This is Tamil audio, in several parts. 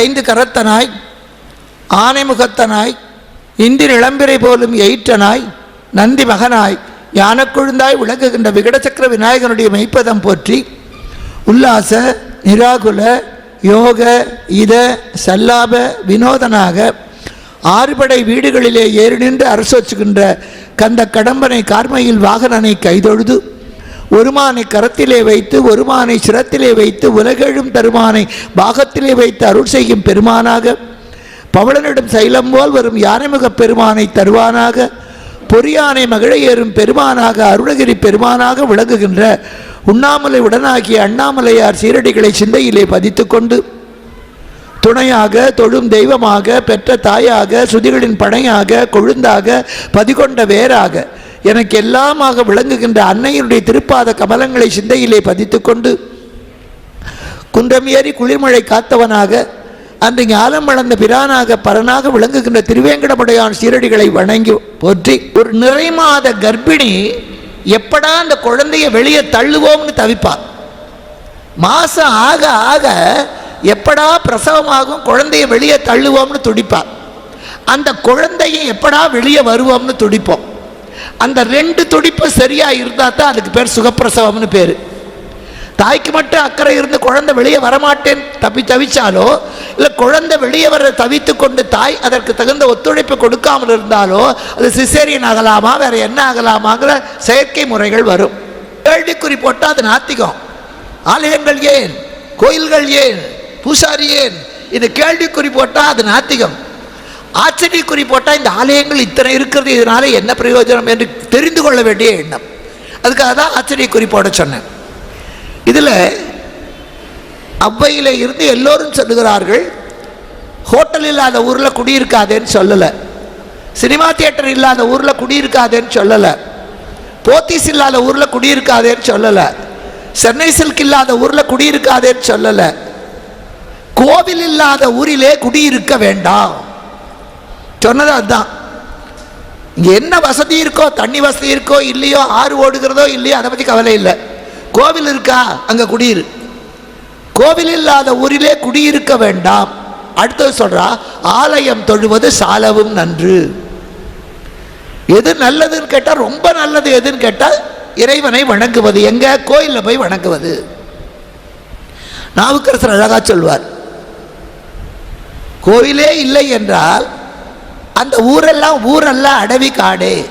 ஐந்து கரத்தனாய் ஆனைமுகத்தனாய் இந்திர இளம்பிரை போலும் எயிற்றனாய் நந்தி மகனாய் யானக்குழுந்தாய் விளங்குகின்ற விகடசக்கர விநாயகனுடைய மெய்ப்பதம் போற்றி உல்லாச நிராகுல யோக இத சல்லாப வினோதனாக ஆறுபடை வீடுகளிலே ஏறி நின்று அரசோச்சுகின்ற கந்த கடம்பனை கார்மையில் வாகனனை கைதொழுது ஒருமானை கரத்திலே வைத்து ஒருமானை சிரத்திலே வைத்து உலகெழும் தருமானை பாகத்திலே வைத்து அருள் செய்யும் பெருமானாக பவளனிடம் சைலம் போல் வரும் யானைமுகப் பெருமானை தருவானாக பொறியானை மகிழ ஏறும் பெருமானாக அருணகிரி பெருமானாக விளங்குகின்ற உண்ணாமலை உடனாகிய அண்ணாமலையார் சீரடிகளை சிந்தையிலே பதித்துக்கொண்டு துணையாக தொழும் தெய்வமாக பெற்ற தாயாக சுதிகளின் படையாக கொழுந்தாக பதிகொண்ட வேராக எனக்கு எல்லாமாக விளங்குகின்ற அன்னையினுடைய திருப்பாத கமலங்களை சிந்தையிலே பதித்துக்கொண்டு குன்றம் ஏறி குளிர்மழை காத்தவனாக அந்த ஞானம் வளர்ந்த பிரானாக பரனாக விளங்குகின்ற திருவேங்கடமுடையான் சீரடிகளை வணங்கி போற்றி ஒரு நிறைமாத கர்ப்பிணி எப்படா அந்த குழந்தைய வெளியே தள்ளுவோம்னு தவிப்பார் மாசம் ஆக ஆக எப்படா பிரசவமாகும் குழந்தைய வெளியே தள்ளுவோம்னு துடிப்பார் அந்த குழந்தையை எப்படா வெளியே வருவோம்னு துடிப்போம். அந்த ரெண்டு துடிப்பு சரியா இருந்தா தான் அதுக்கு பேர் சுகப்பிரசவம்னு பேர். தாய்க்கு மட்டும் அக்கறை இருந்து குழந்தை வெளியே வரமாட்டேன் தப்பி தவிச்சாலோ இல்லை குழந்தை வெளியே வர தவித்து கொண்டு தாய் அதற்கு தகுந்த ஒத்துழைப்பு கொடுக்காமல் இருந்தாலோ அது சிசேரியன் ஆகலாமா வேற என்ன ஆகலாமாங்கிற செயற்கை முறைகள் வரும். கேள்விக்குறி போட்டால் அது நாத்திகம். ஆலயங்கள் ஏன்? கோயில்கள் ஏன்? பூசாரி ஏன்? இது கேள்விக்குறி போட்டால் அது நாத்திகம். ஆச்சரியக்குறி போட்டால் இந்த ஆலயங்கள் இத்தனை இருக்கிறது இதனால என்ன பிரயோஜனம் என்று தெரிந்து கொள்ள வேண்டிய எண்ணம். அதுக்காக தான் ஆச்சரியக்குறி போட சொன்னேன். இதில் அவ்வையில் இருந்து எல்லோரும் சொல்லுகிறார்கள் ஹோட்டல் இல்லாத ஊரில் குடியிருக்காதேன்னு சொல்லலை. சினிமா தியேட்டர் இல்லாத ஊரில் குடியிருக்காதேன்னு சொல்லலை. போத்தீஸ் இல்லாத ஊரில் குடியிருக்காதேன்னு சொல்லலை. சென்னை சில்க் இல்லாத ஊரில் குடியிருக்காதேன்னு சொல்லலை. கோவில் இல்லாத ஊரிலே குடியிருக்க வேண்டாம். சொன்னது அதுதான். இங்கே என்ன வசதி இருக்கோ தண்ணி வசதி இருக்கோ இல்லையோ ஆறு ஓடுகிறதோ இல்லையோ அதை பற்றி கவலை இல்லை. கோவில் இருக்கா? அங்கே குடியிரு. கோவில் இல்லாத ஊரிலே குடியிருக்க வேண்டாம். அடுத்தது சொல்றா ஆலயம் தொழுவது சாலவும் நன்று. எது நல்லதுன்னு கேட்டால் ரொம்ப நல்லது எதுன்னு கேட்டால் இறைவனை வணங்குவது. எங்க? கோயிலில் போய் வணங்குவது. நாவுக்கரசர் அழகா சொல்வார் கோயிலே இல்லை என்றால் அந்த ஊரெல்லாம் ஊரல்ல அடவி காடு.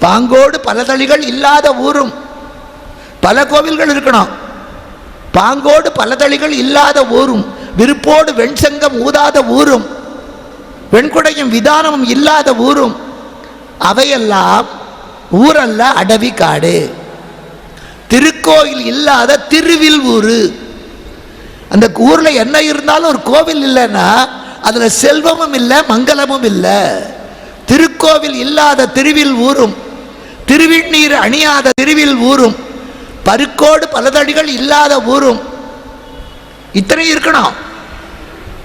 பாங்கோடு பல தளிகள் இல்லாத ஊரும். பல கோவில்கள் இருக்கணும். பாங்கோடு பல தளிகள் இல்லாத ஊரும். விருப்போடு வெண்சங்கம் ஊதாத ஊரும். வெண்குடையும் விதானமும் இல்லாத ஊரும். அவையெல்லாம் ஊரல்ல அடவி காடு. திருக்கோயில் இல்லாத திருவில் ஊரு. அந்த ஊரில் என்ன இருந்தாலும் ஒரு கோவில் இல்லைன்னா அதில் செல்வமும் இல்லை மங்களமும் இல்லை. திருக்கோவில் இல்லாத திருவில் ஊரும் திருவிண்ணீர் அணியாத திருவில் ஊரும் பருக்கோடு பலதடிகள் இல்லாத ஊரும் இத்தனை இருக்கணும்.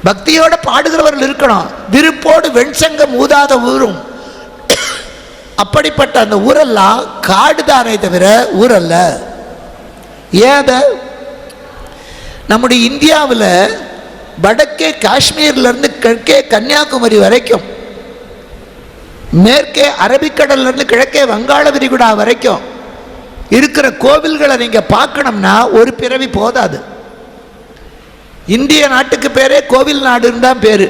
பக்தியோட பாடுகிறவர்கள் இருக்கணும். விருப்போடு வெண்சங்கம் ஊதாத ஊரும் அப்படிப்பட்ட அந்த ஊரெல்லாம் காடு தானே தவிர ஊரல்ல. ஏத நம்முடைய இந்தியாவில் வடக்கே காஷ்மீர்லேருந்து கிழக்கே கன்னியாகுமரி வரைக்கும் மேற்கே அரபிக்கடல்லேருந்து கிழக்கே வங்காள விரிகுடா வரைக்கும் இருக்கிற கோவில்களை நீங்கள் பார்க்கணும்னா ஒரு பிறவி போதாது. இந்திய நாட்டுக்கு பேரே கோவில் நாடுன்னு தான் பேர்.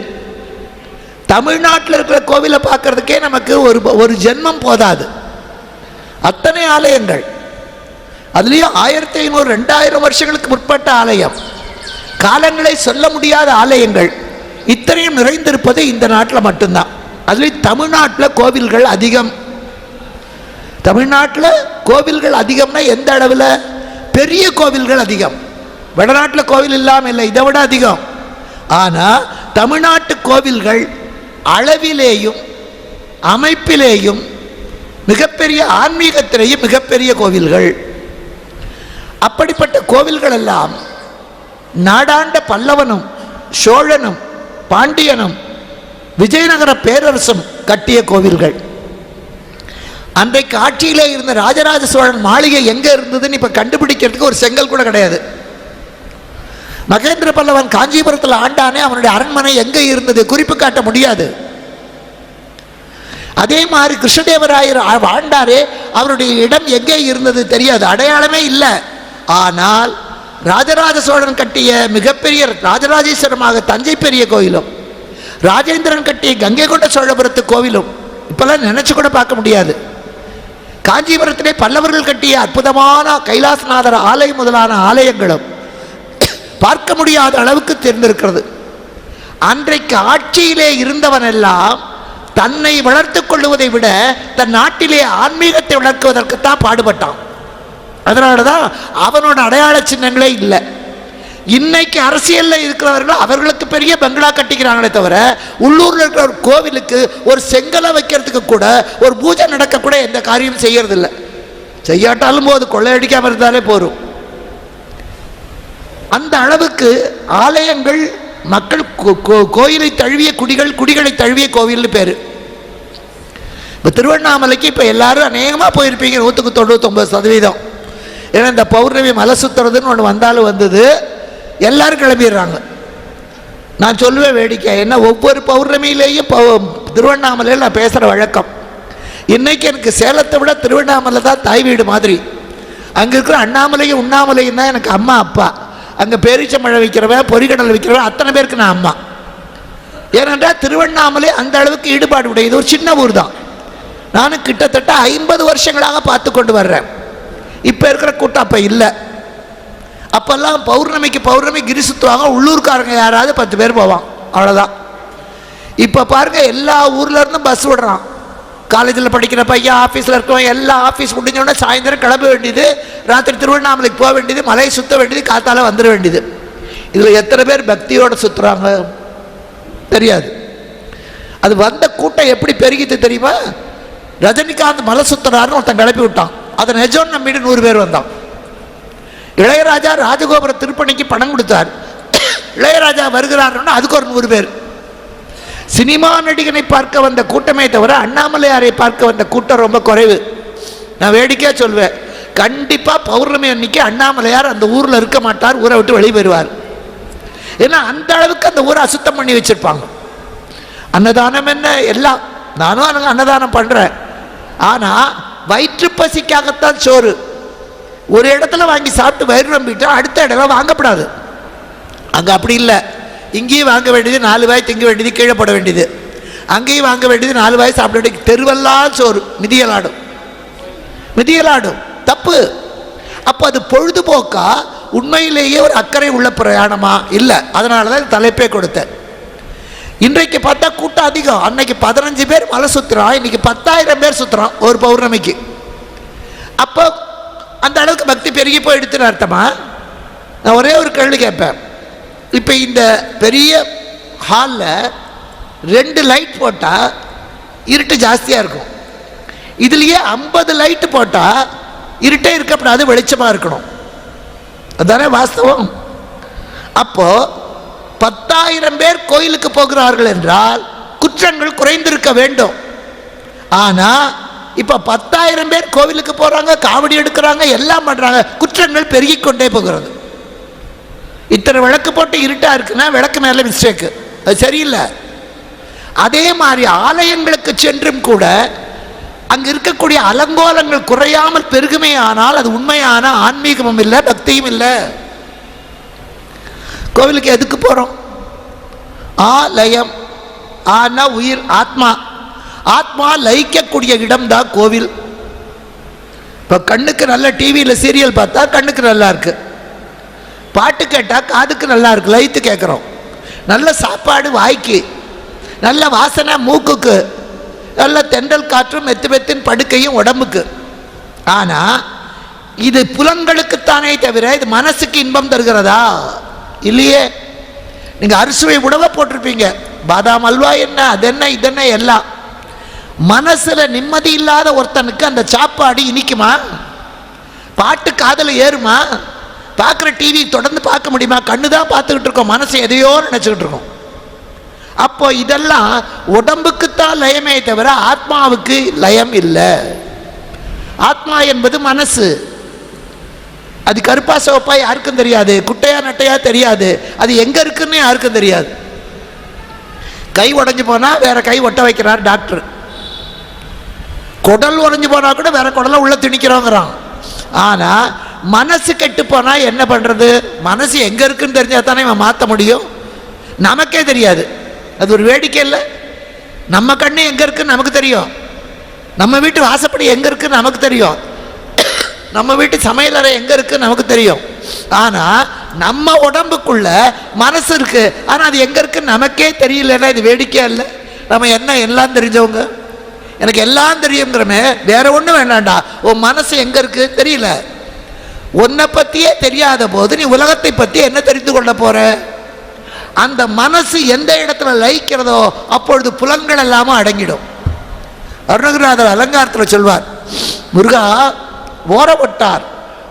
தமிழ்நாட்டில் இருக்கிற கோவிலை பார்க்கறதுக்கே நமக்கு ஒரு ஒரு ஜென்மம் போதாது. அத்தனை ஆலயங்கள். அதுலேயும் ஆயிரத்தி ஐநூறு ரெண்டாயிரம் வருஷங்களுக்கு முற்பட்ட ஆலயம். காலங்களை சொல்ல முடியாத ஆலயங்கள் இத்தனையும் நிறைந்திருப்பது இந்த நாட்டில் மட்டும்தான். அதுலேயும் தமிழ்நாட்டில் கோவில்கள் அதிகம். தமிழ்நாட்டில் கோவில்கள் அதிகம்னா எந்த அளவில்? பெரிய கோவில்கள் அதிகம். வடநாட்டில் கோவில் இல்லாமல் இல்லை இதை விட அதிகம். ஆனால் தமிழ்நாட்டு கோவில்கள் அளவிலேயும் அமைப்பிலேயும் மிகப்பெரிய ஆன்மீகத்திலேயும் மிகப்பெரிய கோவில்கள். அப்படிப்பட்ட கோவில்கள் எல்லாம் நாடாண்ட பல்லவனும் சோழனும் பாண்டியனும் விஜயநகர பேரரசும் கட்டிய கோவில்கள். அன்றைக்கு ஆட்சியிலே இருந்த ராஜராஜ சோழன் மாளிகை எங்கே இருந்ததுன்னு இப்போ கண்டுபிடிக்கிறதுக்கு ஒரு செங்கல் கூட கிடையாது. மகேந்திர பல்லவன் காஞ்சிபுரத்தில் ஆண்டானே அவனுடைய அரண்மனை எங்கே இருந்தது குறிப்பு காட்ட முடியாது. அதே மாதிரி கிருஷ்ணதேவராயர் ஆண்டாரே அவருடைய இடம் எங்கே இருந்தது தெரியாது அடையாளமே இல்லை. ஆனால் ராஜராஜ சோழன் கட்டிய மிகப்பெரிய ராஜராஜேஸ்வரமாக தஞ்சை பெரிய கோயிலும் ராஜேந்திரன் கட்டிய கங்கை கொண்ட சோழபுரத்து கோவிலும் இப்பெல்லாம் நினைச்சு கூட பார்க்க முடியாது. காஞ்சிபுரத்திலே பல்லவர்கள் கட்டிய அற்புதமான கைலாசநாதர் ஆலயம் முதலான ஆலயங்களும் பார்க்க முடியாத அளவுக்கு தெரிந்திருக்கிறது அன்றைக்கு ஆட்சியிலே இருந்தவனெல்லாம் தன்னை வளர்த்துக் கொள்ளுவதை விட தன் நாட்டிலே ஆன்மீகத்தை வளர்க்குவதற்குத்தான் பாடுபட்டான். அதனால தான் அவனோட அடையாள சின்னங்களே இல்லை. இன்னைக்கு அரசியலில் இருக்கிறவர்கள் அவர்களுக்கு பெரிய பங்களா கட்டிக்கிறாங்களே தவிர உள்ளூரில் இருக்கிற ஒரு கோவிலுக்கு ஒரு செங்கலை வைக்கிறதுக்கு கூட ஒரு பூஜை நடக்கக்கூட எந்த காரியமும் செய்யறதில்லை. செய்யாட்டாலும் போது கொள்ளையடிக்காமல் இருந்தாலே போரும் அந்த அளவுக்கு ஆலயங்கள் மக்கள் கோ- கோ- கோயிலை தழுவிய குடிகள் குடிகளை தழுவிய கோவில்னு பேர். இப்போ திருவண்ணாமலைக்கு இப்போ எல்லாரும் அநேகமாக போயிருப்பீங்க நூற்றுக்கு தொண்ணூத்தொம்பது சதவீதம். ஏன்னா இந்த பௌர்ணமி மலை சுத்துறதுன்னு ஒன்று வந்தாலும் வந்தது. எல்லாரும் கிளம்பிடுறாங்க. நான் சொல்லுவேன் வேடிக்கை ஏன்னா ஒவ்வொரு பௌர்ணமியிலேயும் பௌ- திருவண்ணாமலையில் நான் பேசுகிற வழக்கம். இன்றைக்கி எனக்கு சேலத்தை விட திருவண்ணாமலை தான் தாய் வீடு மாதிரி. அங்கே இருக்கிற அண்ணாமலையும் உண்ணாமலையும் தான் எனக்கு அம்மா அப்பா. அங்கே பேரிச்சம்பழம் விற்கிறவன் பொறிகடல் விற்கிறவன் அத்தனை பேருக்கு நான் அம்மா. ஏனென்றால் திருவண்ணாமலை அந்த அளவுக்கு ஈடுபாடு உடையது. ஒரு சின்ன ஊர் தான் நானும் கிட்டத்தட்ட ஐம்பது வருஷங்களாக பார்த்து கொண்டு வர்றேன். இப்போ இருக்கிற கூட்டம் அப்போ இல்லை. அப்போல்லாம் பௌர்ணமிக்கு பௌர்ணமி கிரி சுற்றுவாங்க உள்ளூர்காரங்க யாராவது பத்து பேர் போவான். அவ்வளோதான் இப்போ பாருங்க எல்லா ஊர்லேருந்தும் பஸ் விடுறான். காலேஜில் படிக்கிற பையன் ஆஃபீஸில் இருக்கிறவன் எல்லா ஆஃபீஸ் முடிஞ்சோடனே சாயந்தரம் கிளம்ப வேண்டியது ராத்திரி திருவண்ணாமலைக்கு போக வேண்டியது மலையை சுற்ற வேண்டியது காத்தால் வந்துட வேண்டியது. இதில் எத்தனை பேர் பக்தியோடு சுற்றுறாங்க தெரியாது. அது வந்த கூட்டம் எப்படி பெருகிட்டு தெரியுமா? ரஜினிகாந்த் மலை சுற்றுறாருன்னு ஒருத்தன் கிளப்பி விட்டான். அதை நிஜம் நம்பிட்டு நூறு பேர் வந்தான். இளையராஜா ராஜகோபுர திருப்பணிக்கு பணம் கொடுத்தார். இளையராஜா வருகிறாருன்னா அதுக்கு ஒரு நூறு பேர். சினிமா நடிகனை பார்க்க வந்த கூட்டமே தவிர அண்ணாமலையாரை பார்க்க வந்த கூட்டம் ரொம்ப குறைவு. நான் வேடிக்கையாக சொல்வேன். கண்டிப்பாக பௌர்ணமி அன்னைக்கு அண்ணாமலையார் அந்த ஊரில் இருக்க மாட்டார் ஊரை விட்டு வெளியே ஏன்னா அந்த அளவுக்கு அந்த ஊரை அசுத்தம் பண்ணி வச்சிருப்பாங்க. அன்னதானம் என்ன? எல்லாம். நானும் அன்னதானம் பண்ணுறேன் ஆனால் வயிற்று பசிக்காகத்தான் சோறு. ஒரு இடத்துல வாங்கி சாப்பிட்டு வயிறு நம்பிட்டா அடுத்த இடம் வாங்கப்படாது. அங்கே அப்படி இல்லை. இங்கேயும் வாங்க வேண்டியது நாலு வாய் திங்க வேண்டியது கீழே போட வேண்டியது. அங்கேயும் வாங்க வேண்டியது நாலு வாய் சாப்பிட வேண்டியது. தெருவெல்லாம் சோறு. மிதியலாடும். மிதியலாடும். தப்பு. அப்போ அது பொழுதுபோக்கா? உண்மையிலேயே ஒரு அக்கறை உள்ள பிரயாணமா? இல்லை. அதனால தான் தலைப்பே கொடுத்தேன். இன்றைக்கு பார்த்தா கூட்டம் அதிகம். அன்னைக்கு பதினஞ்சு பேர் மலை சுற்றுறான் இன்னைக்கு பத்தாயிரம் பேர் சுற்றுறான் ஒரு பௌர்ணமிக்கு. அப்போ அந்த அளவுக்கு பக்தி பெருகி போயிடுத்துன்னு அர்த்தமா? நான் ஒரே ஒரு கேள்வி கேட்பேன். இப்போ இந்த பெரிய ஹாலில் ரெண்டு லைட் போட்டால் இருட்டு ஜாஸ்தியாக இருக்கும். இதுலேயே ஐம்பது லைட்டு போட்டால் இருட்டே இருக்கப்படாது வெளிச்சமாக இருக்கணும். அதானே வாஸ்தவம்? அப்போது பத்தாயிரம் பேர் கோயிலுக்கு போகிறார்கள் என்றால் குற்றங்கள் குறைந்திருக்க வேண்டும். ஆனால் இப்போ பத்தாயிரம் பேர் கோவிலுக்கு போகிறாங்க காவடி எடுக்கிறாங்க எல்லாம் பண்ணுறாங்க குற்றங்கள் பெருகி கொண்டே போகிறது. இத்தனை விளக்கு போட்டு இருட்டாக இருக்குன்னா விளக்கு மேலே மிஸ்டேக்கு அது சரியில்லை. அதே மாதிரி ஆலயங்களுக்கு சென்றும் கூட அங்கே இருக்கக்கூடிய அலங்கோலங்கள் குறையாமல் பெருகுமே ஆனால் அது உண்மையான ஆன்மீகமும் இல்லை பக்தியும் இல்லை. கோவிலுக்கு எதுக்கு போறோம்? ஆலயம் ஆனா உயிர் ஆத்மா. ஆத்மா லயிக்கக்கூடிய இடம் தான் கோவில். இப்போ கண்ணுக்கு நல்ல டிவியில் சீரியல் பார்த்தா கண்ணுக்கு நல்லா இருக்கு. பாட்டு கேட்டால் காதுக்கு நல்லா இருக்கு. லயித்து கேட்குறோம் நல்ல சாப்பாடு வாய்க்கு. நல்ல வாசனை மூக்குக்கு. நல்ல தென்றல் காற்றும் மெத்து மெத்தின் படுக்கையும் உடம்புக்கு. ஆனால் இது புலன்களுக்குத்தானே தவிர இது மனசுக்கு இன்பம் தருகிறதா? இல்லையே? நீங்கள் அரிசுவை உணவை போட்டிருப்பீங்க. பாதாம் அல்வா என்ன அது என்ன இதென்ன எல்லாம். மனசில் நிம்மதி இல்லாத ஒருத்தனுக்கு அந்த சாப்பாடு இனிக்குமா? பாட்டு காதல் ஏறுமா? பார்க்குற டிவி தொடர்ந்து பார்க்க முடியுமா? கண்ணு தான் பார்த்துக்கிட்டு இருக்கோம். மனசு எதையோ நினச்சிக்கிட்டு இருக்கோம். அப்போ இதெல்லாம் உடம்புக்குத்தான் லயமே தவிர ஆத்மாவுக்கு லயம் இல்லை. ஆத்மா என்பது மனசு. அது கருப்பா சிவப்பா யாருக்கும் தெரியாது. குட்டையா நட்டையா தெரியாது. அது எங்கே இருக்குன்னு யாருக்கும் தெரியாது. கை உடஞ்சு போனால் வேற கை ஒட்ட வைக்கிறார் டாக்டர். குடல் உடஞ்சு போனால் கூட வேற குடலை உள்ள திணிக்கிறோங்கிறான். ஆனால் மனசு கெட்டு போனால் என்ன பண்ணுறது மனசு எங்கே இருக்குன்னு தெரிஞ்சால் தானே இவன் மாற்ற முடியும்? நமக்கே தெரியாது. அது ஒரு வேடிக்கை இல்லை. நம்ம கண்ணு எங்கே இருக்குன்னு நமக்கு தெரியும். நம்ம வீட்டு வாசப்படி எங்கே இருக்குன்னு நமக்கு தெரியும். நம்ம வீட்டு சமையலறை எங்கே இருக்குன்னு நமக்கு தெரியும். ஆனால் நம்ம உடம்புக்குள்ள மனசு இருக்கு. ஆனால் அது எங்கே இருக்குன்னு நமக்கே தெரியலன்னா இது வேடிக்கையாக இல்லை? நம்ம என்ன எல்லாம் தெரிஞ்சவங்க? எனக்கு எல்லாம் தெரியுங்கிறமே வேற ஒன்றும் வேண்டாம்டா. உன் மனசு எங்கே இருக்கு தெரியல. உன்னை பற்றியே தெரியாத போது நீ உலகத்தை பற்றி என்ன தெரிந்து கொள்ள போற? அந்த மனசு எந்த இடத்துல லயிக்கிறதோ அப்பொழுது புலன்கள் எல்லாமே அடங்கிடும். அருணகிரிநாதர் அலங்காரத்தில் சொல்வார் முருகா ஓர ஒட்டார்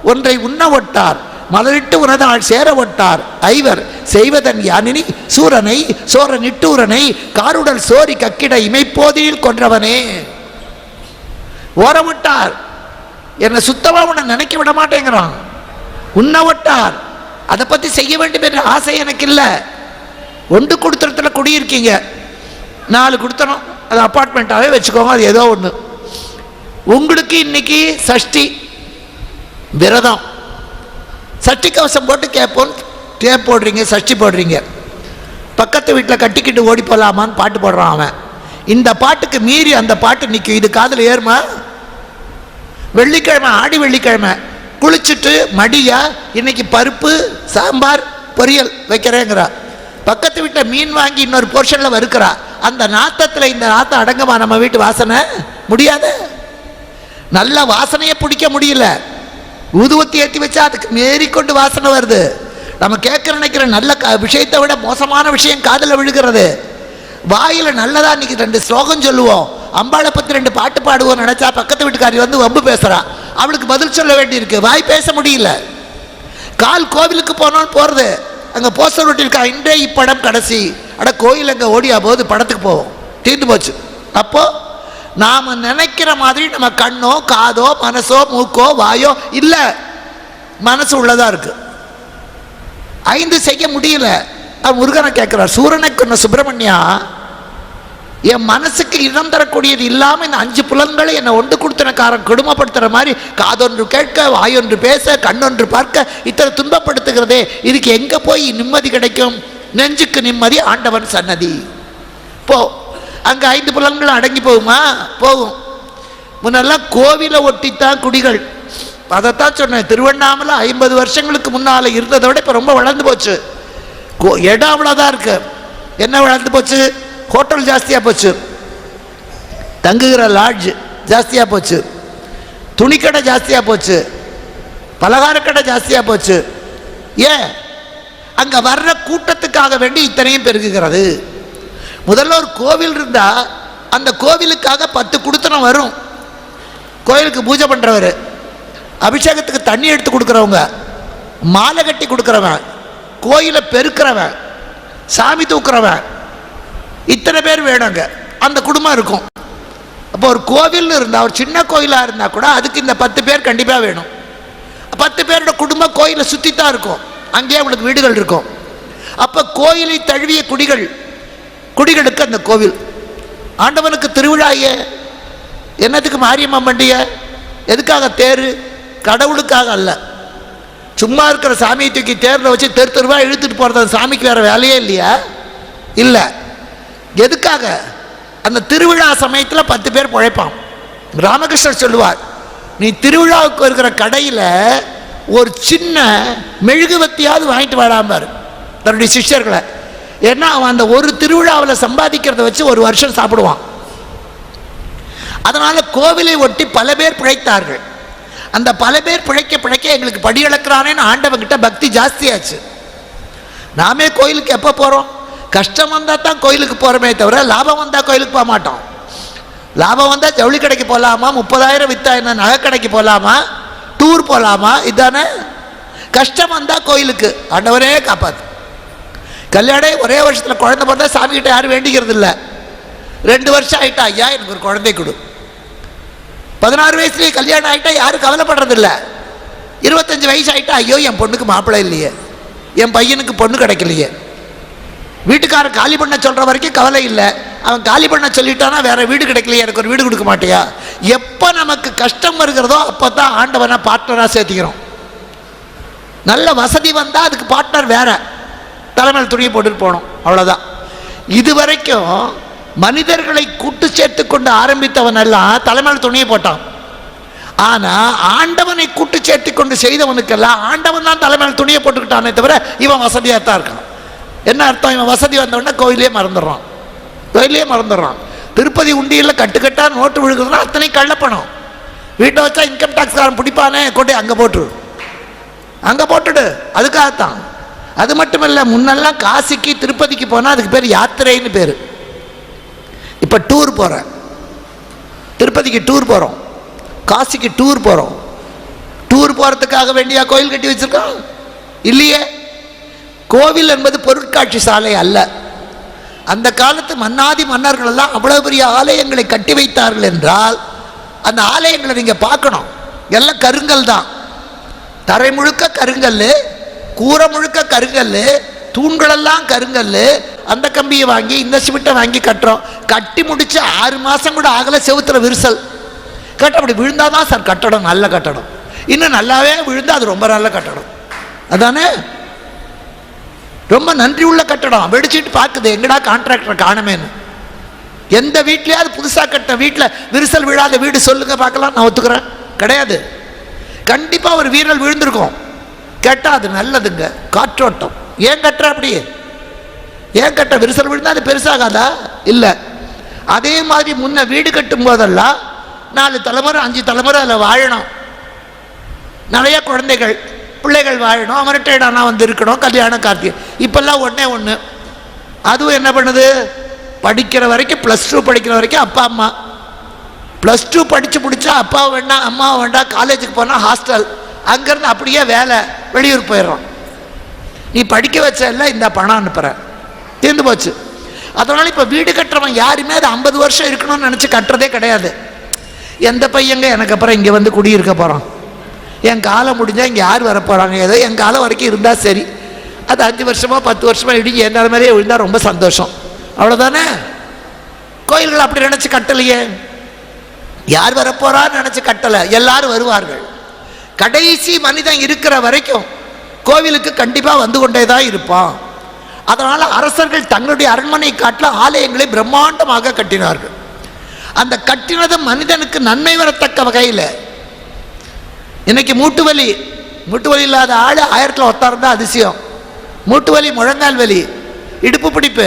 ஒன்றை உண்ண ஒட்டார் மலரிட்டு உனதால் சேர ஒட்டார் ஐவர் செய்வதன் யானினி சூரனை சோர நிட்டூரனை காருடல் சோரி கக்கிட இமைப்போதில் கொன்றவனே. ஓரவிட்டார் என்னை சுத்தமாக உன்னை நினைக்க விட மாட்டேங்கிறான். உண்ணவட்டார் அதை பற்றி செய்ய வேண்டும் என்ற ஆசை எனக்கு இல்லை. ஒன்று கொடுத்துறதுல குடியிருக்கீங்க. நாலு கொடுத்தனும் அது அப்பார்ட்மெண்ட்டாகவே வச்சுக்கோங்க அது ஏதோ ஒன்று உங்களுக்கு இன்னைக்கு சஷ்டி விரதம். சஷ்டி கவசம் போட்டு கேட்போம் டேப் போடுறீங்க சஷ்டி போடுறீங்க. பக்கத்து வீட்டில் கட்டிக்கிட்டு ஓடி போகலாமான்னு பாட்டு போடுறான் அவன். இந்த பாட்டுக்கு மீறி அந்த பாட்டு நிற்கும் இது காதில் ஏறுமா? வெள்ளிக்கிழமை ஆடி வெள்ளிக்கிழமை. குளிச்சுட்டு மடியா இன்னைக்கு பருப்பு சாம்பார் பொரியல் வைக்கிறேங்கிறா. பக்கத்து வீட்டில் மீன் வாங்கி இன்னொரு போர்ஷனில் வறுக்கிறா. அந்த நாத்தத்தில் இந்த நாத்தம் அடங்கமா நம்ம வீட்டு வாசனை? முடியாத. நல்ல வாசனையை பிடிக்க முடியல. ஊதுவத்தி ஏற்றி வச்சா அதுக்கு மேறிக்கொண்டு வாசனை வருது. நம்ம கேட்க நினைக்கிற நல்ல க- விஷயத்தை விட மோசமான விஷயம் காதில் விழுகிறது. வாயில் நல்லதா இன்னைக்கு ரெண்டு ஸ்லோகம் சொல்லுவோம். அம்பாளை பற்றி ரெண்டு பாட்டு பாடுவோம் நினச்சா பக்கத்து வீட்டுக்காரி வந்து வம்பு பேசுகிறான் அவளுக்கு பதில் சொல்ல வேண்டியிருக்கு. வாய் பேச முடியல. கால் கோவிலுக்கு போனோன்னு போகிறது அங்கே போஸ்டர் ஒட்டியிருக்கா இன்றே இப்படம் கடைசி. அட கோயில் அங்கே ஓடியா போது படத்துக்கு போவோம். தீர்ந்து போச்சு. அப்போது நாம நினைக்கிற மாதிரி நம்ம கண்ணோ காதோ மனசோ மூக்கோ வாயோ இல்லை. மனசு உள்ளதா இருக்கு. ஐந்து செய்ய முடியல. முருகனை கேட்கிறார் சூரனை கொண்ட சுப்பிரமணியா என் மனசுக்கு இடம் தரக்கூடியது இல்லாம இந்த அஞ்சு புலன்களை என்னை ஒன்று கொடுத்தனக்காரன் கொடுமைப்படுத்துற மாதிரி காதொன்று கேட்க வாயொன்று பேச கண்ணொன்று பார்க்க இத்தனை துன்பப்படுத்துகிறதே. இதுக்கு எங்க போய் நிம்மதி கிடைக்கும்? நெஞ்சுக்கு நிம்மதி ஆண்டவன் சன்னதி. போ அங்கே ஐந்து புலன்கள் அடங்கி போகுமா? போகும். முன்னெல்லாம் கோவிலை ஒட்டித்தான் குடிகள். அதைத்தான் சொன்னேன். திருவண்ணாமலை ஐம்பது வருஷங்களுக்கு முன்னால் இருந்ததை விட இப்போ ரொம்ப வளர்ந்து போச்சு. கோ- இடம் அவ்வளோதான் இருக்கு. என்ன வளர்ந்து போச்சு? ஹோட்டல் ஜாஸ்தியாக போச்சு. தங்குகிற லாட்ஜ் ஜாஸ்தியாக போச்சு. துணிக்கடை ஜாஸ்தியாக போச்சு. பலகாரக்கடை ஜாஸ்தியாக போச்சு. ஏன்? அங்கே வர்ற கூட்டத்துக்காக வேண்டி இத்தனையும் பெருகுகிறது. முதல்ல ஒரு கோவில் இருந்தால் அந்த கோவிலுக்காக பத்து குடுத்தனம் வரும். கோயிலுக்கு பூஜை பண்ணுறவர் அபிஷேகத்துக்கு தண்ணி எடுத்து கொடுக்குறவங்க மாலை கட்டி கொடுக்குறவன் கோயிலை பெருக்கிறவன் சாமி தூக்குறவன் இத்தனை பேர் வேணுங்க அந்த குடும்பம் இருக்கும். அப்போ ஒரு கோவில்னு இருந்தால் ஒரு சின்ன கோயிலாக இருந்தால் கூட அதுக்கு இந்த பத்து பேர் கண்டிப்பாக வேணும். பத்து பேரோட குடும்பம் கோயிலை சுற்றி தான் இருக்கும். அங்கேயே அவங்களுக்கு வீடுகள் இருக்கும். அப்போ கோயிலை தழுவிய குடிகள் குடிகளுக்கு அந்த கோவில். ஆண்டவனுக்கு திருவிழா என்னத்துக்கு மாரியம்மா பண்டிகை எதுக்காக தேர்? கடவுளுக்காக அல்ல. சும்மா இருக்கிற சாமியை தூக்கி தேரில் வச்சு தெரு தெருவா இழுத்துட்டு போகிறது அந்த சாமிக்கு வேற வேலையே இல்லையா? இல்லை. எதுக்காக? அந்த திருவிழா சமயத்தில் பத்து பேர் பிழைப்பான். ராமகிருஷ்ணர் சொல்லுவார் நீ திருவிழாவுக்கு இருக்கிற கடையில் ஒரு சின்ன மெழுகுவத்தியாவது வாங்கிட்டு வராமர் தன்னுடைய சிஷ்யர்களை. ஏன்னா அவன் அந்த ஒரு திருவிழாவில் சம்பாதிக்கிறத வச்சு ஒரு வருஷம் சாப்பிடுவான். அதனால் கோவிலை ஒட்டி பல பேர் பிழைத்தார்கள். அந்த பல பேர் பிழைக்க பிழைக்க எங்களுக்கு படி இழக்கிறானேன்னு ஆண்டவங்கிட்ட பக்தி ஜாஸ்தியாச்சு. நாமே கோயிலுக்கு எப்போ போகிறோம் கஷ்டம் வந்தால் தான் கோயிலுக்கு போகிறோமே தவிர லாபம் வந்தால் கோயிலுக்கு போக மாட்டோம். லாபம் வந்தால் ஜவுளி கடைக்கு போகலாமா முப்பதாயிரம் வித்தா என்ன? நகை கடைக்கு போகலாமா டூர் போகலாமா இதானே? கஷ்டம் வந்தால் கோயிலுக்கு. ஆண்டவரே காப்பாற்று கல்யாணம் ஒரே வருஷத்தில் குழந்தை பிறந்தா சாமிகிட்ட யாரும் வேண்டிக்கிறது இல்லை ரெண்டு வருஷம் ஆகிட்டா ஐயா எனக்கு ஒரு குழந்தை கொடு. பதினாறு வயசுலேயே கல்யாணம் ஆகிட்டா யாரும் கவலைப்படுறது இருபத்தஞ்சி வயசு ஆகிட்டா ஐயோ என் பொண்ணுக்கு மாப்பிள்ளை இல்லையே. என் பையனுக்கு பொண்ணு கிடைக்கலையே. வீட்டுக்காரன் காலி பண்ண சொல்கிற வரைக்கும் கவலை இல்லை. அவன் காலி பண்ண சொல்லிட்டானா வேறு வீடு கிடைக்கலையே எனக்கு ஒரு வீடு கொடுக்க மாட்டியா? எப்போ நமக்கு கஷ்டம் வருகிறதோ அப்போ தான் ஆண்டவனை பார்ட்னராக சேர்த்திக்கிறோம். நல்ல வசதி வந்தால் அதுக்கு பார்ட்னர் வேறு. தலைமையில் துணியை போட்டுட்டு போகணும் அவ்வளோதான் இது வரைக்கும் மனிதர்களை கூட்டு சேர்த்து கொண்டு ஆரம்பித்தவன் எல்லாம் தலைமையில் துணியை போட்டான். ஆனால் ஆண்டவனை கூட்டு சேர்த்து கொண்டு செய்தவனுக்கெல்லாம் ஆண்டவன் தான் தலைமையில் துணியை போட்டுக்கிட்டானே தவிர இவன் வசதியாக தான் இருக்கான். என்ன அர்த்தம்? இவன் வசதி வந்தவொடனே கோயிலே மறந்துடுறான். கோயிலே மறந்துடுறான். திருப்பதி உண்டியில் கட்டுக்கட்டா நோட்டு விழுகுதுன்னா அத்தனை கள்ளப்பணம். வீட்டை வச்சா இன்கம் டேக்ஸ்காரன் பிடிப்பானே கொண்டு அங்கே போட்டுரு. அங்கே போட்டுடு. அதுக்காகத்தான். அது மட்டும் இல்லை முன்னெல்லாம் காசிக்கு திருப்பதிக்கு போனால் அதுக்கு பேர் யாத்திரைன்னு பேர். இப்போ டூர் போகிறேன் திருப்பதிக்கு டூர் போகிறோம் காசிக்கு டூர் போகிறோம் டூர் போகிறதுக்காக வேண்டியா கோயில் கட்டி வச்சிருக்கோம்? இல்லையே. கோவில் என்பது பொருட்காட்சி சாலை அல்ல. அந்த காலத்து மன்னாதி மன்னர்கள் எல்லாம் அவ்வளோ பெரிய ஆலயங்களை கட்டி வைத்தார்கள் என்றால் அந்த ஆலயங்களை நீங்கள் பார்க்கணும். எல்லாம் கருங்கல் தான். தரை முழுக்க கருங்கல் கூரை முழுக்க கருங்கல் தூண்களெல்லாம் கருங்கல் அந்த கம்பியை வாங்கி இந்த சிமிட்டை வாங்கி கட்டுறோம். கட்டி முடிச்சு ஆறு மாதம் கூட ஆகலை செவுத்துல விரிசல். கட்ட அப்படி விழுந்தாதான் சார் கட்டடம் நல்ல கட்டடம். இன்னும் நல்லாவே விழுந்தால் அது ரொம்ப நல்ல கட்டடம். அதானே? ரொம்ப நன்றி உள்ள கட்டடம். வெடிச்சிட்டு பார்க்குது எங்கடா கான்ட்ராக்டர் காணமேன்னு. எந்த வீட்லயாவது புதுசாக கட்ட வீட்டில் விரிசல் விழாத வீடு சொல்லுங்க பார்க்கலாம் நான் ஒத்துக்கிறேன். கிடையாது. கண்டிப்பாக ஒரு வீரல் விழுந்திருக்கும். கேட்டால் அது நல்லதுங்க. காற்றோட்டம். ஏன் கட்டுற அப்படியே? ஏன் கட்ட விரிசல் விழுந்தா அது பெருசாகாதா? இல்லை. அதே மாதிரி முன்ன வீடு கட்டும் போதெல்லாம் நாலு தலைமுறை அஞ்சு தலைமுறை அதில் வாழணும். நிறைய குழந்தைகள் பிள்ளைகள் வாழணும். அமரட்டேடானா வந்து இருக்கணும் கல்யாணம் கார்த்திகை இப்போல்லாம் ஒன்றே ஒன்று அதுவும் என்ன பண்ணுது? படிக்கிற வரைக்கும் ப்ளஸ் டூ படிக்கிற வரைக்கும் அப்பா அம்மா. ப்ளஸ் டூ படித்து முடிச்சா அப்பாவை வேண்டாம் அம்மாவை வேண்டாம். காலேஜுக்கு போனால் ஹாஸ்டல் அங்கேருந்து அப்படியே வேலை வெளியூர் போயிடுறோம். நீ படிக்க வச்ச இல்லை இந்த பணம் அனுப்புகிறேன் தீர்ந்து போச்சு. அதனால் இப்போ வீடு கட்டுறவன் யாருமே அது ஐம்பது வருஷம் இருக்கணும்னு நினச்சி கட்டுறதே கிடையாது. எந்த பையங்க? எனக்கு அப்புறம் இங்கே வந்து குடியிருக்க போகிறான் என் காலம் முடிஞ்சால் இங்கே யார் வர போகிறாங்க ஏதோ என் காலம் வரைக்கும் இருந்தால் சரி. அது அஞ்சு வருஷமாக பத்து வருஷமா இடிஞ்சு என்ன மாதிரியே விழுந்தால் ரொம்ப சந்தோஷம். அவ்வளோதானே கோயில்கள் அப்படி நினச்சி கட்டலையே. யார் வரப்போறான்னு நினச்சி கட்டலை. எல்லாரும் வருவார்கள். கடைசி மனிதன் இருக்கிற வரைக்கும் கோவிலுக்கு கண்டிப்பாக வந்து கொண்டே தான் இருப்பான். அதனால் அரசர்கள் தங்களுடைய அரண்மனை காட்டில் ஆலயங்களை பிரம்மாண்டமாக கட்டினார்கள். அந்த கட்டினது மனிதனுக்கு நன்மை வரத்தக்க வகையில். இன்னைக்கு மூட்டு வலி மூட்டு வலி இல்லாத ஆள் ஆயிரத்தில் ஒத்தாருந்தா அதிசயம். மூட்டு வலி முழங்கால் வலி இடுப்பு பிடிப்பு.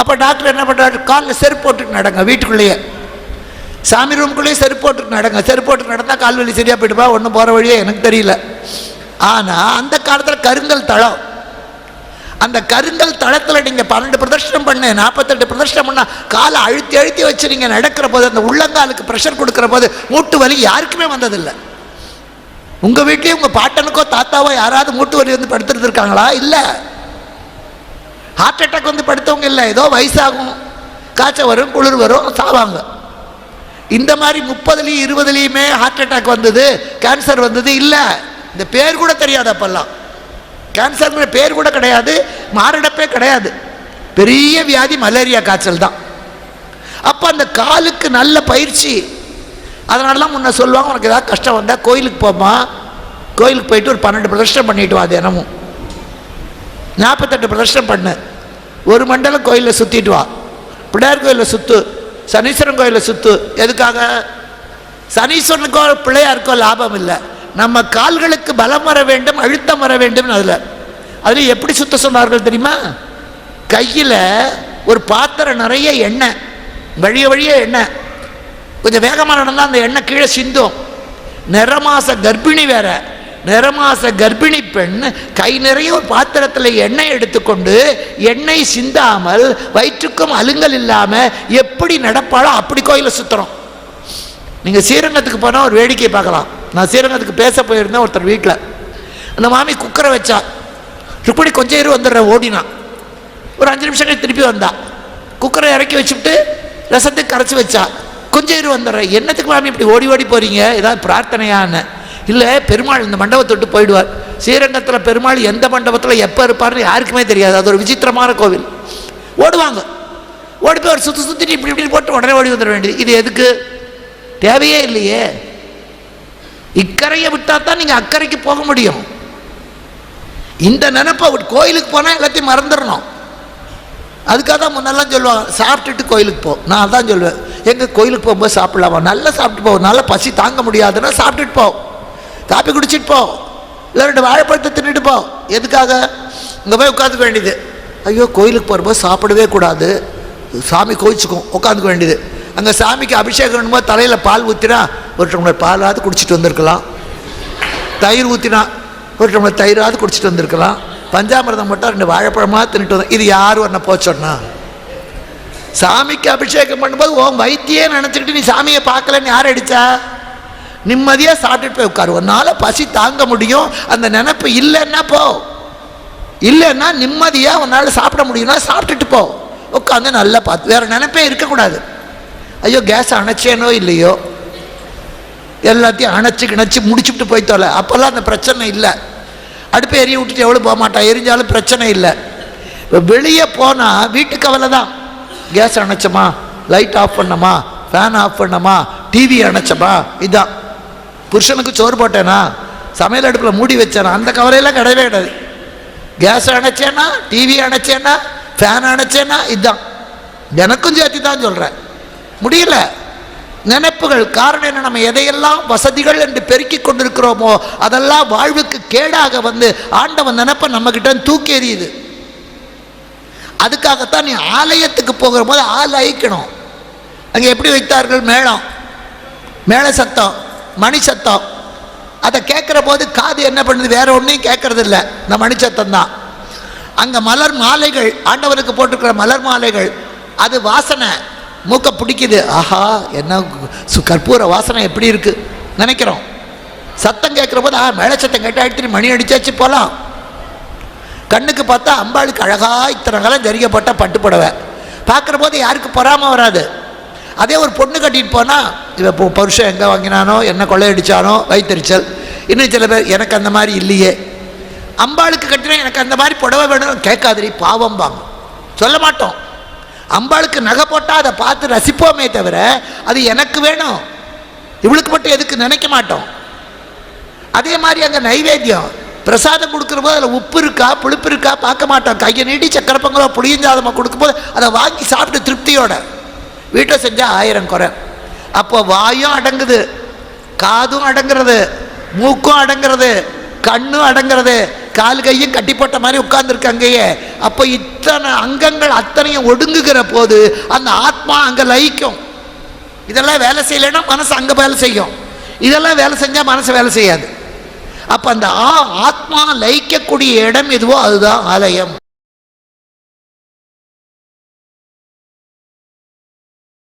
அப்போ டாக்டர் என்ன பண்ணுறாரு காலில் செருப்பு போட்டுட்டு நடங்க வீட்டுக்குள்ளேயே. சாமி ரூம்குள்ளேயே செருப்பு போட்டுட்டு நடங்க. செருப்பு போட்டு நடந்தால் கால் வலி சரியாக போயிடுப்பா ஒன்றும் போகிற வழியே எனக்கு தெரியல. ஆனால் அந்த காலத்தில் கருங்கல் தளம். அந்த கருங்கல் தளத்தில் நீங்கள் பன்னெண்டு பிரதர்ஷனம் பண்ண நாற்பத்தெட்டு பிரதர்ஷனம் பண்ணால் காலை அழுத்தி அழுத்தி வச்சு நீங்கள் நடக்கிற போது அந்த உள்ளங்காலுக்கு ப்ரெஷர் கொடுக்குற போது மூட்டு வலி யாருக்குமே வந்ததில்லை. உங்கள் வீட்லேயும் உங்கள் பாட்டனுக்கோ தாத்தாவோ யாராவது மூட்டு வலி வந்து படுத்துட்டு இருக்காங்களா? இல்லை. ஹார்ட் அட்டாக் வந்து படுத்தவங்க இல்லை. ஏதோ வயசாகும். காய்ச்சல் வரும் குளிர் வரும் சாவாங்க. இந்த மாதிரி முப்பதுலேயும் இருபதுலேயுமே ஹார்ட் அட்டாக் வந்தது கேன்சர் வந்தது இல்லை. இந்த பேர் கூட தெரியாது அப்பெல்லாம். கேன்சர்ங்கிற பேர் கூட கிடையாது மாரடைப்பே கிடையாது. பெரிய வியாதி மலேரியா காய்ச்சல் தான். அப்போ அந்த காலுக்கு நல்ல பயிற்சி. அதனாலலாம் முன்ன சொல்லுவாங்க உனக்கு ஏதாவது கஷ்டம் வந்தால் கோயிலுக்கு போமா கோயிலுக்கு போயிட்டு ஒரு பன்னெண்டு பிரதர்ஷனம் பண்ணிட்டு வா தினமும். நாற்பத்தெட்டு பிரதர்ஷனம் பண்ணு. ஒரு மண்டலம் கோயிலில் சுற்றிட்டு வா. பிள்ளையார் கோயிலில் சுற்று சனீஸ்வரன் கோயிலில் சுற்று எதுக்காக? சனீஸ்வரனுக்கோ பிள்ளையாருக்கோ லாபம் இல்லை. நம்ம கால்களுக்கு பலம் வர வேண்டும் அழுத்தம் வர வேண்டும் அதில். அதில் எப்படி சுத்த சொன்னார்கள் தெரியுமா? கையில் ஒரு பாத்திரம் நிறைய எண்ணெய் வழிய வழிய எண்ணெய். கொஞ்சம் வேகமாக நடந்தால் அந்த எண்ணெய் கீழே சிந்தும். நிறமாச கர்ப்பிணி வேற. நிறமாச கர்ப்பிணி பெண் கை நிறைய ஒரு பாத்திரத்தில் எண்ணெய் எடுத்துக்கொண்டு எண்ணெய் சிந்தாமல் வயிற்றுக்கும் அலுங்கல் இல்லாமல் எப்படி நடப்பாளோ அப்படி கோயிலை சுற்றுறோம் நீங்கள் ஸ்ரீரங்கத்துக்கு போனால் ஒரு வேடிக்கை பார்க்கலாம். நான் ஸ்ரீரங்கத்துக்கு பேச போயிருந்தேன் ஒருத்தர் வீட்டில் அந்த மாமி குக்கரை வச்சா. ருக்மணி கொஞ்சம் இரு வந்துடுறேன் ஓடினான் ஒரு அஞ்சு நிமிஷம் கழிச்சு திருப்பி வந்தா. குக்கரை இறக்கி வச்சுட்டு ரசத்துக்கு கரைச்சி வச்சா. கொஞ்சம் இரு வந்துடுறேன் என்னத்துக்கு மாமி இப்படி ஓடி ஓடி போகிறீங்க ஏதாவது பிரார்த்தனையான இல்லை பெருமாள் இந்த மண்டபத்தை விட்டு போயிடுவார். ஸ்ரீரங்கத்தில் பெருமாள் எந்த மண்டபத்தில் எப்போ இருப்பார்னு யாருக்குமே தெரியாது. அது ஒரு விசித்திரமான கோவில். ஓடுவாங்க. ஓடி போய் ஒரு சுற்றி சுற்றிட்டு இப்படி இப்படி போட்டு உடனே ஓடி வந்துட வேண்டியது. இது எதுக்கு? தேவையே இல்லையே. இக்கரையை விட்டால் தான் நீங்கள் அக்கறைக்கு போக முடியும். இந்த நினைப்பை விட்டு கோயிலுக்கு போனால் எல்லாத்தையும் மறந்துடணும். அதுக்காக தான் முன்னெல்லாம் சொல்லுவாங்க சாப்பிட்டுட்டு கோயிலுக்கு போ. நான் அதான் சொல்லுவேன் எங்கள் கோயிலுக்கு போகும்போது சாப்பிடலாமா? நல்லா சாப்பிட்டு போவோம் நல்லா பசி தாங்க முடியாதுன்னா சாப்பிட்டுட்டு போவோம் காப்பி குடிச்சிட்டு போ. இல்லை ரெண்டு வாழைப்பழத்தை தின்னுட்டு போ. எதுக்காக? இங்கே போய் உட்காந்துக்க வேண்டியது. ஐயோ கோயிலுக்கு போகிறப்போ சாப்பிடவே கூடாது. சாமி கோயிச்சுக்கும் உட்காந்துக்க வேண்டியது. அங்கே சாமிக்கு அபிஷேகம் வேணுமோ தலையில் பால் ஊற்றினா ஒரு டம்ளர் பாலாவது குடிச்சிட்டு வந்திருக்கலாம். தயிர் ஊற்றினா ஒரு டம்ளர் தயிராவது குடிச்சிட்டு வந்திருக்கலாம். பஞ்சாமிரதம் மட்டும் ரெண்டு வாழைப்பழமாக தின்னுட்டு வந்தோம் இது யார் ஒன்றை போச்சோன்னா சாமிக்கு அபிஷேகம் பண்ணும்போது உன் வைத்தியே நினச்சிக்கிட்டு நீ சாமியை பார்க்கலன்னு யார் அடித்தா நிம்மதியாக சாப்பிட்டுட்டு போய் உட்காரு. உன்னால பசி தாங்க முடியும். அந்த நினப்பு இல்லைன்னா போ. இல்லைன்னா நிம்மதியாக உன்னால் சாப்பிட முடியும்னா சாப்பிட்டுட்டு போ. உட்காந்து நல்லா பார்த்து. வேறு நினைப்பே இருக்கக்கூடாது. ஐயோ கேஸ் அணைச்சேனோ இல்லையோ? எல்லாத்தையும் அணைச்சி கிணச்சி முடிச்சுட்டு போய் தொலை. அப்போல்லாம் அந்த பிரச்சனை இல்லை. அடுப்பை எரிய விட்டுட்டு எவ்வளோ போக மாட்டான் எரிஞ்சாலும் பிரச்சனை இல்லை. இப்போ வெளியே போனால் வீட்டு கவலை தான் கேஸ் அணைச்சோமா? லைட் ஆஃப் பண்ணமா? ஃபேன் ஆஃப் பண்ணமா? டிவி அணைச்சமா? இதான். புருஷனுக்கு சோறு போட்டேனா? சமையல் அடுப்பில் மூடி வச்சேனா? அந்த கவலையெல்லாம் கிடையவே கிடையாது. கேஸ் அணைச்சேனா? டிவி அணைச்சேனா? ஃபேன் அணைச்சேனா? இதுதான் எனக்கும் சேர்த்து தான் சொல்கிறேன் முடியல. நினைப்புகள் காரணம் என்ன? நம்ம எதையெல்லாம் வசதிகள் என்று பெருக்கிக் கொண்டிருக்கிறோமோ அதெல்லாம் வாழ்வுக்கு கேடாக வந்து ஆண்டவன் நினைப்பை நம்ம கிட்ட தூக்கி எறியுது. அதுக்காகத்தான் நீ ஆலயத்துக்கு போகிற போது ஆள் அழிக்கணும். அங்கே எப்படி வைத்தார்கள்? மேளம். மேள சத்தம். மணி சத்தம் அதை கேட்குற போது காது என்ன பண்ணுது? வேற ஒன்றையும் கேட்கறது இல்லை இந்த மணி சத்தம் தான். அங்கே மலர் மாலைகள் ஆண்டவனுக்கு போட்டிருக்கிற மலர் மாலைகள் அது வாசனை மூக்க பிடிக்குது. ஆஹா என்ன சு கற்பூர வாசனை எப்படி இருக்கு? நினைக்கிறோம். சத்தம் கேட்குற போது ஆ மேலே சத்தம் கேட்டால் எடுத்துட்டு மணி அடிச்சாச்சு போகலாம் கண்ணுக்கு பார்த்தா அம்பாளுக்கு அழகாக இத்தனை காலம் ஜரிக்கப்பட்ட பட்டு புடவை பார்க்குற போது யாருக்கு பொறாமல் வராது. அதே ஒரு பொண்ணு கட்டிட்டு போனால் இவ இப்போ பருஷம் எங்கே வாங்கினானோ என்ன கொள்ளையடிச்சானோ வைத்தறிச்சல். இன்னும் சில பேர் எனக்கு அந்த மாதிரி இல்லையே. அம்பாளுக்கு கட்டினா எனக்கு அந்த மாதிரி புடவை வேணும் கேட்காதடி பாவம் பாங்க சொல்ல மாட்டோம். அம்பாளுக்கு நகை போட்டால் அதை பார்த்து ரசிப்போமே தவிர அது எனக்கு வேணும். இவளுக்கு மட்டும் எதுக்கு நினைக்க மாட்டோம். அதே மாதிரி அங்கே நைவேத்தியம். பிரசாதம் கொடுக்குற போது அதில் உப்பு இருக்கா புளிப்பு இருக்கா பார்க்க மாட்டோம். கையை நீட்டி சக்கரை பொங்கலோ புளியஞ்சாதமாக கொடுக்கும்போது அதை வாங்கி சாப்பிட்டு திருப்தியோட. வீட்டை செஞ்சால் ஆயிரம் குறை. அப்போ வாயும் அடங்குது காதும் அடங்குறது மூக்கும் அடங்குறது கண்ணும் அடங்குறது கால் கையும் கட்டி போட்ட மாதிரி உட்கார்ந்துருக்கு அங்கேயே. அப்போ இத்தனை அங்கங்கள் அத்தனையும் ஒடுங்குகிற போது அந்த ஆத்மா அங்கே லயிக்கும். இதெல்லாம் வேலை செய்யலைன்னா மனசு அங்கே வேலை செய்யும். இதெல்லாம் வேலை செஞ்சால் மனசு வேலை செய்யாது. அப்போ அந்த ஆ ஆத்மா லயிக்கக்கூடிய இடம் எதுவோ அதுதான் ஆலயம்.